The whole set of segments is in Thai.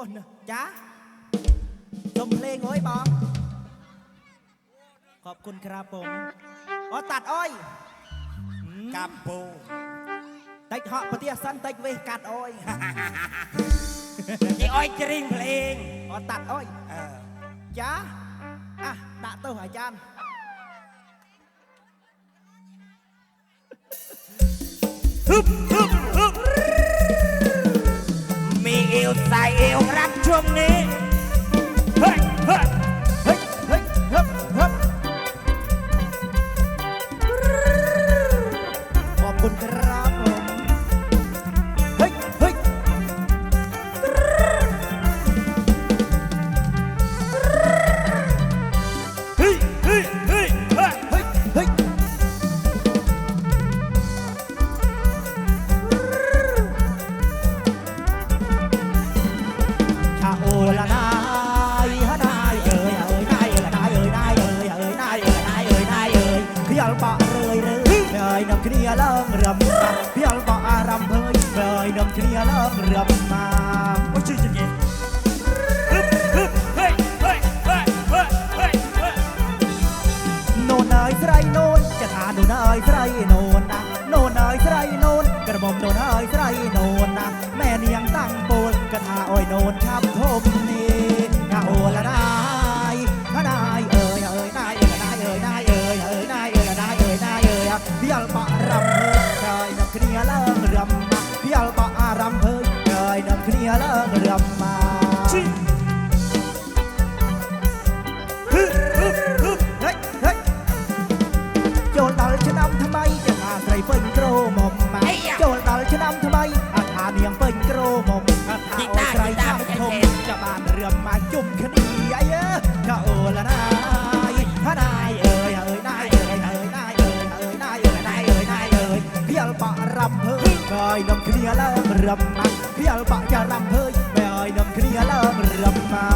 អូនចាសុំភ្លេងអើយបងខอบคุณครับបងអូតាត់អើយកាប់ពូតិចហក់ប្រទេសសិនតិចវេះកាត់អើយគេអើយជ្រីងភ្លេងអូតាត់អើយចាអះដាក់ទៅអាចារ្យហឹបហឹប ใสายเอวรักช่วงนี้ เฮ้เฮ้ ไอ้นมយនំគ្នាឡើងរំគ្នាបាក់ចារំហើយបែឲ្យនំគ្នាឡើងរំมา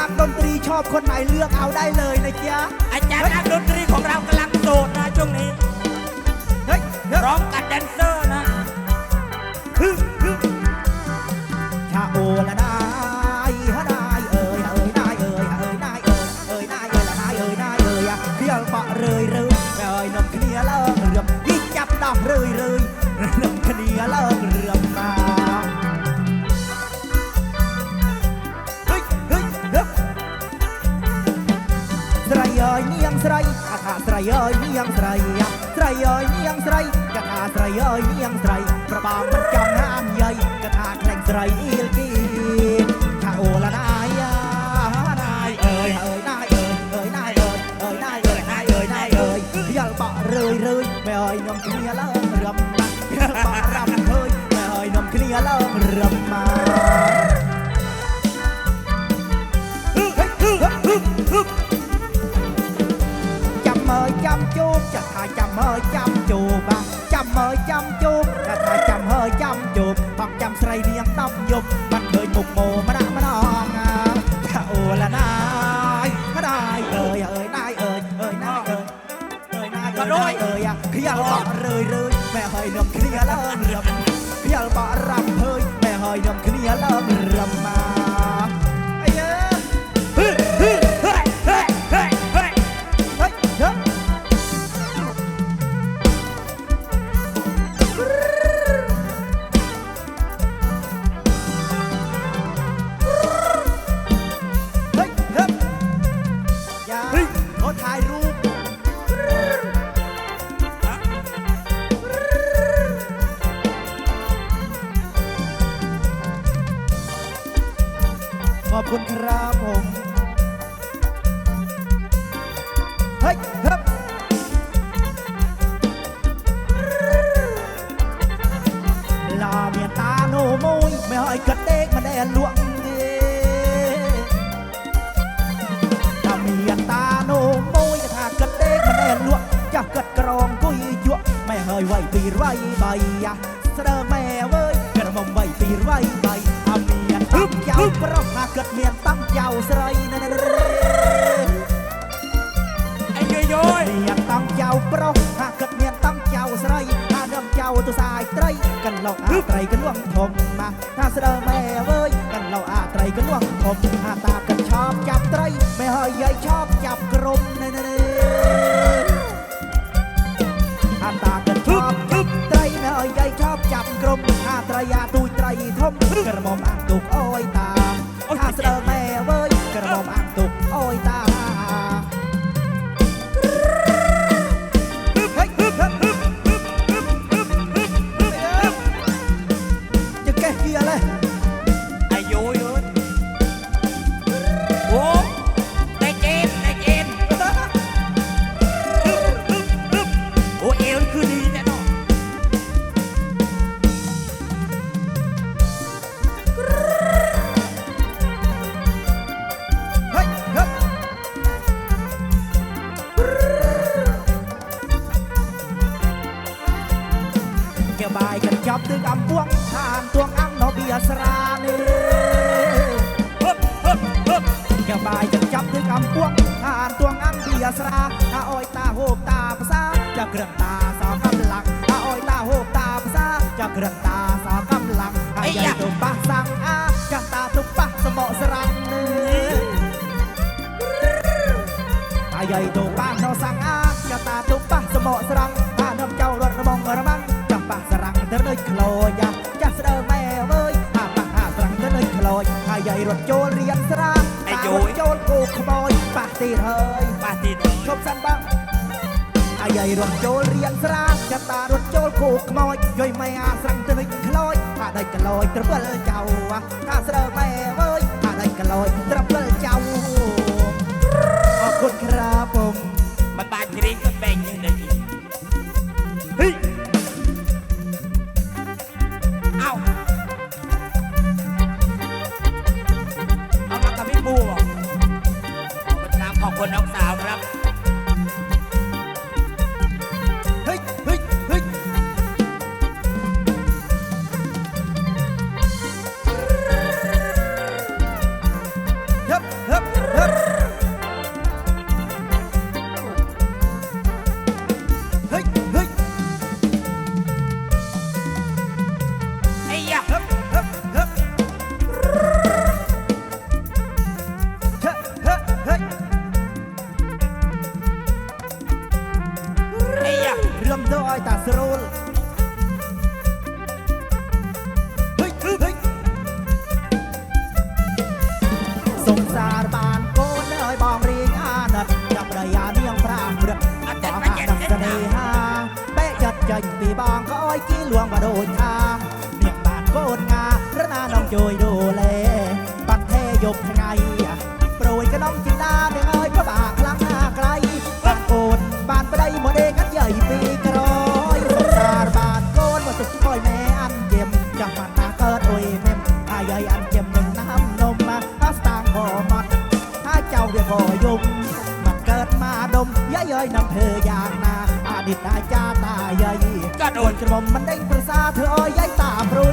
นักดนตรีชอบคนไหนเลือกเอาได้เลยนะจ๊ะอาจารย์นักดนตรีของเรากำลังโสดนะช่วงนี้เฮ้ยร้องกับแดนเซอร์นะชาโอละดา ស្រីអើយនាងស្រីអាថាស្រីអើយនាងស្រីស្រីអើយនាងស្រីកថាស្រីអើយនាងស្រីប្របាមិនចំណានយាយកថាខ្លែងស្រីអ៊ីលគីថាអូឡាណាយាណាយអើយអើយណាយអើយណាយអើយណាយអើយណាយអើយណាយអើយយល់បក់រឿយរឿយមិនអើយខ្ញុំគ្នាឡើងរំយល់បក់រំឃើញមិនអើយខ្ញុំគ្នាឡើងរំមក I'm อบคุณครับผมเฮ้ยครับลาเมียตาโนโมยไม่ห้อยกระเตกมาได้ลวงลาเมียตาโนโมยกระทากระเตกมาได้ลวงจะกรดกรองกุยจั่วไม่ห้ยไหวปีไรใบยะ ប្រុសណាគិតមានតាំងចៅស្រីអីយយយមានតាំងចៅប្រុសណាគិតមានតាំងចៅស្រីថានឹមចៅទៅសាយត្រីកន្លោអាត្រីកន្លោះធំណាថាស្រើម៉ែអើយកន្លោអាត្រីកន្លោះធំថាតាកញ្ឆប់ចាប់ត្រីម៉ែហើយយាយឆប់ចាប់ក្រុមណែណែថាតាកញ្ឆប់ចាប់ត្រីម៉ែហើយយាយឆប់ចាប់ក្រុមថាត្រីអាទូ ធំក្រមុំអាទុកអើយតាថាស្ដើង រត់ចូលរៀនស្រាប់អាយយចូលគូខ្មោចប៉ះទីហើយប៉ះទីហើយឈប់សិនបងអាយាយរត់ចូលរៀនស្រាប់ចតារត់ចូលគូខ្មោចយយម៉ែអាស្រឹងទៅវិញខ្លោចអាដេចក្លោចត្រពិលចៅថាស្រើម៉ែអើយអាដេចក្លោចត្រពិលចៅអរគុណครับ ចិត្តចាប់ប្រយ៉ានាងប្រាំរឹកអត់តាមអានឹងស្នេហាបែកចិត្តចាញ់ពីបងក៏អោយគីលួងបដូនថានាងបានកូនងារណានំជួយដូលេបាត់ទេយប់ថ្ងៃ យាយកាត់អូនច្រមុំមិនដេញប្រសាធ្វើអោយយាយតាប្រួយ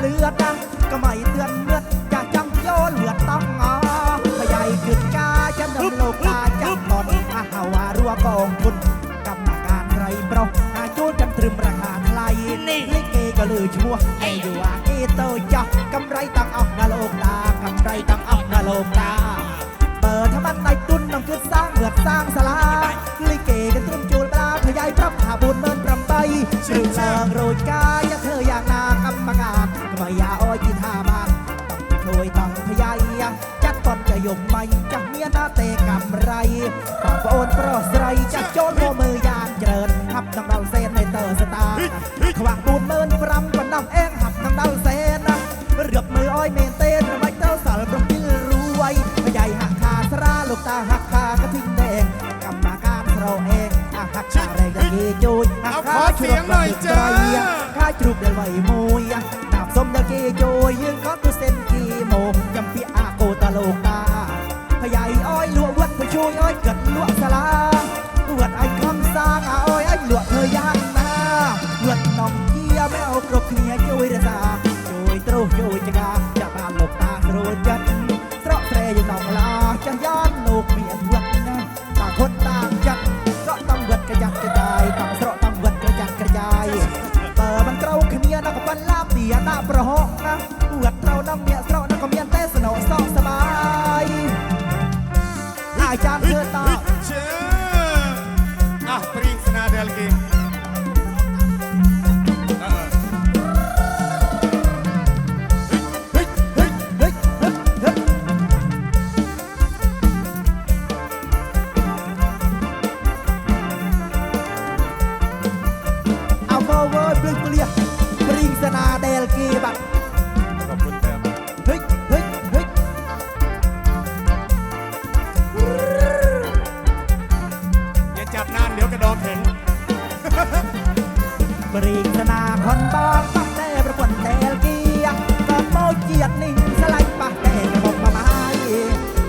เลือดังก็ไม่เตือนเลือดจะจำโยเลือดต้องงอพยายขึ้นกาจะนำโลกาจับตอนอาหาวารัวกองทุนกรรมการไรเปราอาจูดกันตรึมราคาไทยนี่ลิเกก็ลือชัวไออยู่อาเกเตอจ้ะกำไรตังออกนาโลกตากำไรตังออกนาโลกตาเปิดทำมันในตุ้นน้ำคือสร้างเหือดสร้างสลาลิเกกันตรึมจูลปลาพยายพรับหาบุญเมินปรำไปชื่อเลิงโรยกาย อบโอนโปรสไรจะโจนโมมือยานเจริญทับดังเราเซนในเตอร์สตาร์ขวางบูนเมินปรำปันน้ำเองหับดังเราเซนนะเรือบมืออ้อยเมนเต้นระไมเต้าสารปรำกินรวยพยายหักขาสราลูกตาหักขากระ จับนานเดี๋ยวกระโดดเห็น ปริงสนาคอนบองปักแต่ประกวดเดลกีก็โมเจียดนิ่งสไลด์ปักแต่กระบอกมาไม้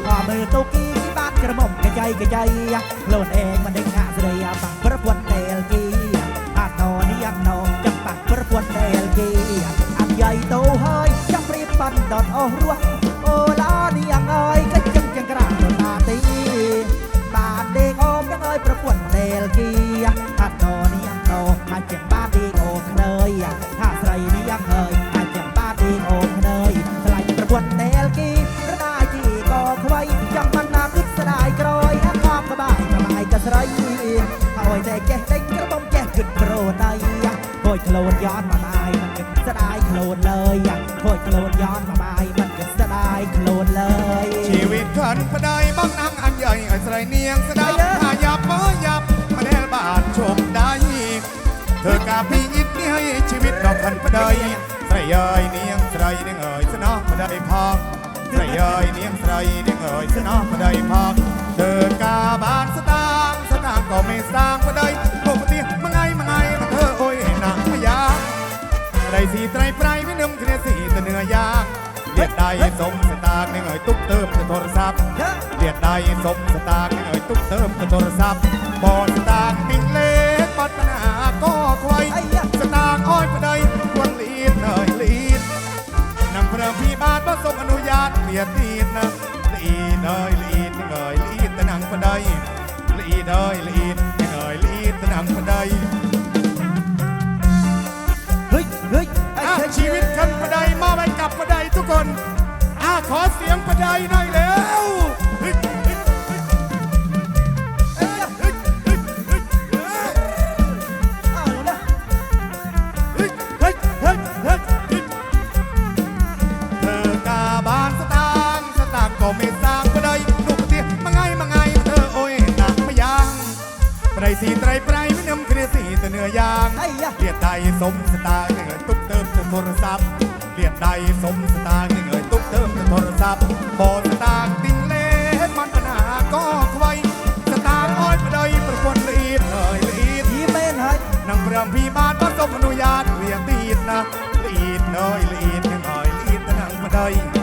พอมือตุกี้ที่บ้านกระหม่อมกระใจกระใจโลนเองมันได้งาเสียปักประกวดเดลกีอาตอนนี้ยังนองจังปักประกวดเดลกีอันใหญ่โตเฮ้ยจังปรีบปันดอนอ้อรัว ลกีถ้าโตนี่ยังโตถ้าเจ็บบ้าดีโอเคยถ้าใส่นี่ยังเอ้ยถ้าเจ็บบ้าดีโอเคยสลายประกวดเดลกีระดาจีก็ควยจังมันนาคึกสลายกรอยนะความกระบายกระบายกระสไรถ้าโอยแต่แก่เด็กกระบมแก่ขึ้นโปรดได้โอยโคลนย้อนม ធ្វើការពីអ៊ីតនេះឲ្យជីវិតដ៏ខិនប្តីស្រីអើយនាងស្រីនាងអើយស្នោះប្តីផងស្រីអើយនាងស្រីនាងអើយស្នោះប្តីផងធ្វើការបានស្តាងស្តាងក៏មានស្តាងប្តីពុកផ្ទះមួយថ្ងៃមួយថ្ងៃមកធ្វើអុយឯណាម្យ៉ាងស្រីស៊ីត្រៃប្រៃវានឹមគ្នាស៊ីទៅនឿយ៉ាងលាតដៃសុំស្តាងនឹងឲ្យទុកទៅទៅទូរស័ព្ទលាតដៃសុំស្តាងនឹងឲ្យទុកទៅទៅទូរស័ព្ទបនស្តាងពីលេ ลี่ยนลีดนะลีดเนยลีดเนยลีดแต่นังประเดยลีดเนยลีดเนยลีดแต่นังประเดยเฮ้ยเฮ้ยไอ้อะเธอชีวิตกันประไดมอบให้กับประไดทุกคนอะขอเสียงประไดหน่อยแล้ว สีไตรไพรไม่นำเครียดสีแต่เนื้อย่างไอ้ยะเรียกได้สมสตางค์เงินตุ๊กเติมแต่โทรศัพท์เรียกได้สมสตางค์เงินตุ๊กเติมแต่โทรศัพท์บอสตางค์ติงเล่มันปัญหาก็ควายสตางค์อ้อยประเดยประควนลีดเอ่ยลีดทีเมนให้นำเรื่องพี่บ้านผสมอนุญาตเรียกลีดนะลีดเอ่ยลีดยังเอ่ยลีดตะนังประเด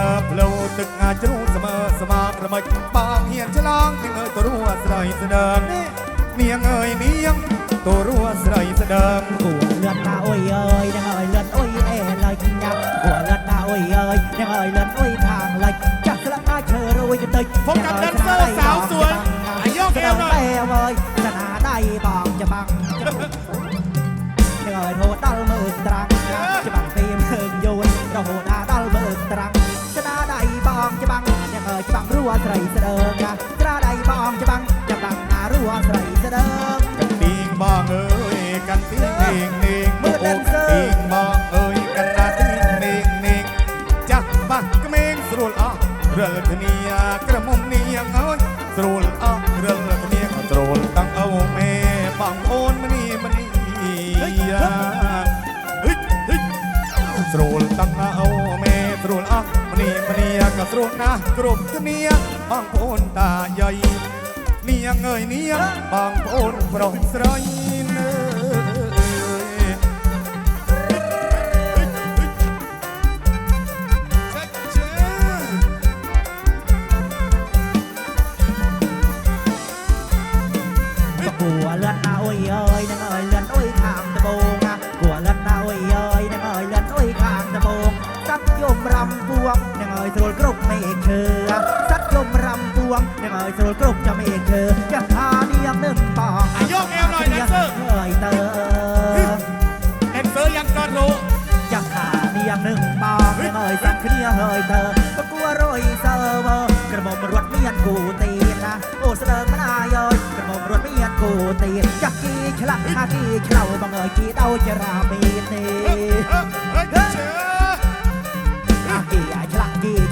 មើផ្លូវទឹកអាចជ្រូកស្មើស្មារមិចបើហ៊ានឆ្លងនឹងទៅរួស្រីស្ដើងមៀងអើយមៀងទៅរួស្រីស្ដើងគួរលត់ណាអុយអើយនឹងអើយលត់អុយអេឡើយខ្ញុំគួរលត់ណាអុយអើយនឹងអើយលត់អុយខាងលិចចាក់ស្លាក់ណាឈើរួយទៅតិចហ្វុកកាត់ដិនសើ ស្រួលគ្រប់មេឃើសັດលំរំពួងនឹងឲ្យស្រួលគ្រប់ចាំមេឃើចាស់ថានាងនឹងបងអាយកអែមឡើយណាសើអើយតើអែមសើយ៉ាងកត់លោចាស់ថានាងនឹងបងនឹងឲ្យសាក់គ្នាហើយតើប្រគួរយសើមកក្រមុំរត់មានគូទីណាអូស្ដើងមិនអាយអើយក្រមុំរត់មានគូទីចាស់គីឆ្លាស់ថាគីឆ្លៅបងអើយគីដោចរាមីទេអើយ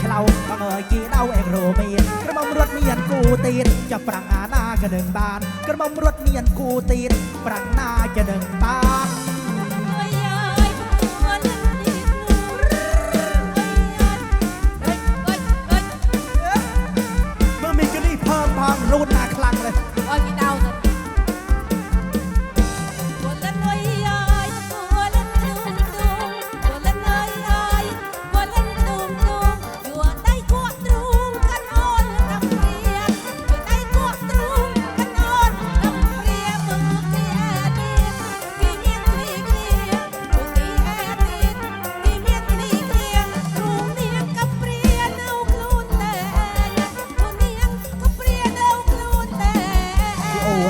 ក្លោបងអើយគេដៅអេក្រូមានក្រមុំរត់មានគូទៀតចាប់ប្រាំងអាណាក៏នឹងបានក្រមុំរត់មានគូទៀតប្រាំងណាក៏នឹងបានរូនណាខ្លាំងលើអោយគេដៅ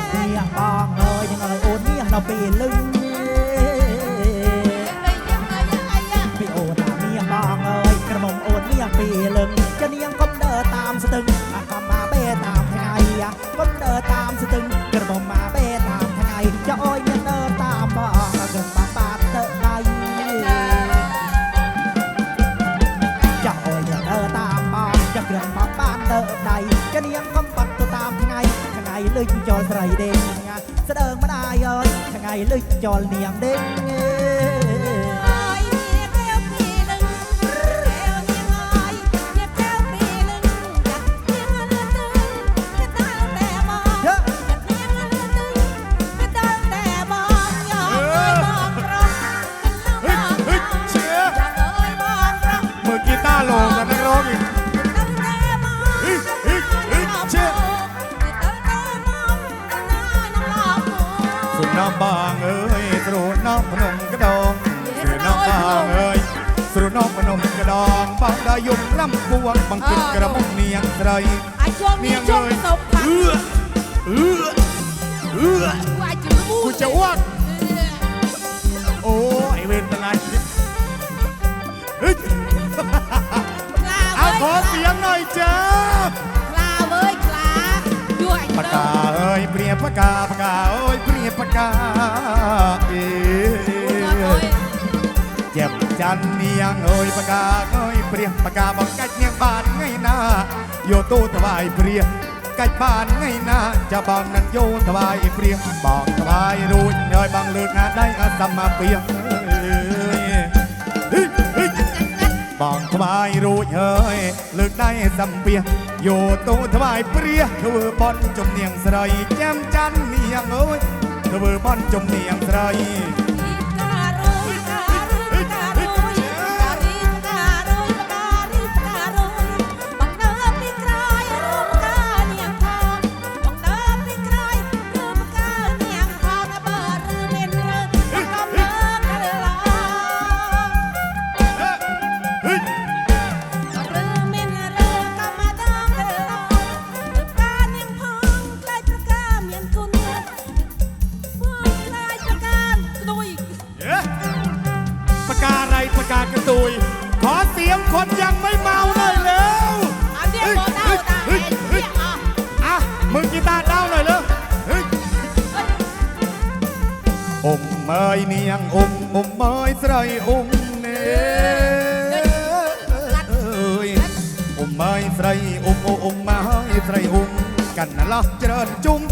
ននេះបងអើយទាំងអើយអូននេះដល់ពេលលឹង เลยจอเลียงเด้ง យចាខ្លាអើយខ្លាជួយអញបកាអើយព្រាបកាបកាអើយព្រាបកាអេจ็บจันเนียงเอ้ยปากาเอ้ยเปรียปากกาบอกกัดเนียงบานไงนาโยตู้ถวายเปรียกัดบานไงนาจะบังนั้นโยนถวายเปรียบอกถวายรู้เอ้ยบังเลิกงานได้อาสมาเปียง บองทวายรู้เฮ้ยเลิกได้สำเปียอยู่ตู้ทวายเปรียเธอบอนจมเนียงสไรแจ่มจันเนียงเอ้ยเธอบอนจมเนียงสไร ยใส่อมเนเอ้ยอมเมยใส่อมอมเมยใส่อมกันนะล่ะเจริญจุ้ม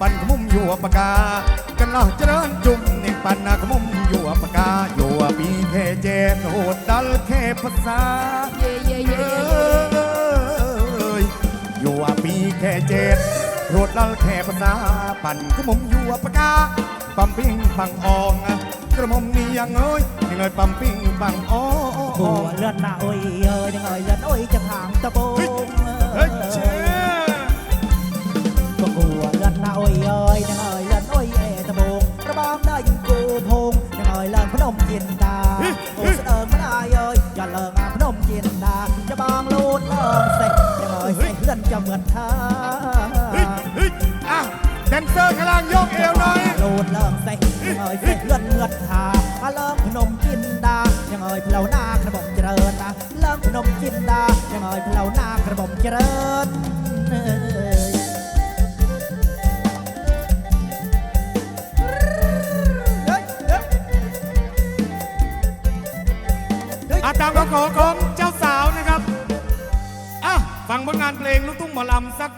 ปันขมุมอยู่ปากา กันล่ะเจริญจุ้มนี่ปันนะขมุมอยู่ปากาอยู่ปีแค่เจนโหดดัลแค่ภาษาเย่เย่เย่อยอยู่ปีแค่เจ็ดรวดลัลแค่ภาษาปันกระหมอยู่ปากกาปั๊มปิ้งปังออง กระหมมนี่ยังเอ้ยยังเอ้ยปั๊มปิ้งปังออบัวงเลือดหน้าโอ้ยเอ้ยยังเอ้ยเลือดโอ้ยจะห่างตะโบงเฮ้ยเชก็กลัวเลือดหน้าโอ้ยเอ้ยยังเอ้ยเลือดโอ้ยเอตะโบงระบองได้ยิงกูพงยังเอ้ยเลิงพนมจินดาโอ้เสดิงไม่ได้เอ้ยอย่าเลิงอะพนมจินดาจะบางลูดเลิงเสร็จยังเอ้ยเสร็จเลื่อนจะเหมือนท่าเฮ้ยเฮ้ยอะแดนเซอร์ข้างล่างยกเอวหน่อยโลดเลิงเสร็จยังเอ้ยเสร็จ เลื่อนเมือดทาเลิงพนมจินดายังเอ้ยเพลาหน้ากระบอกเจริญนะเลิงพนมจินดายังเอ้ยเพลาหน้ากระบอกเจริญเอ้ยอะตามก็ขอของเจ้าสาวนะครับอะฟังผลงานเพลงลูกทุ่งหมอลำสัก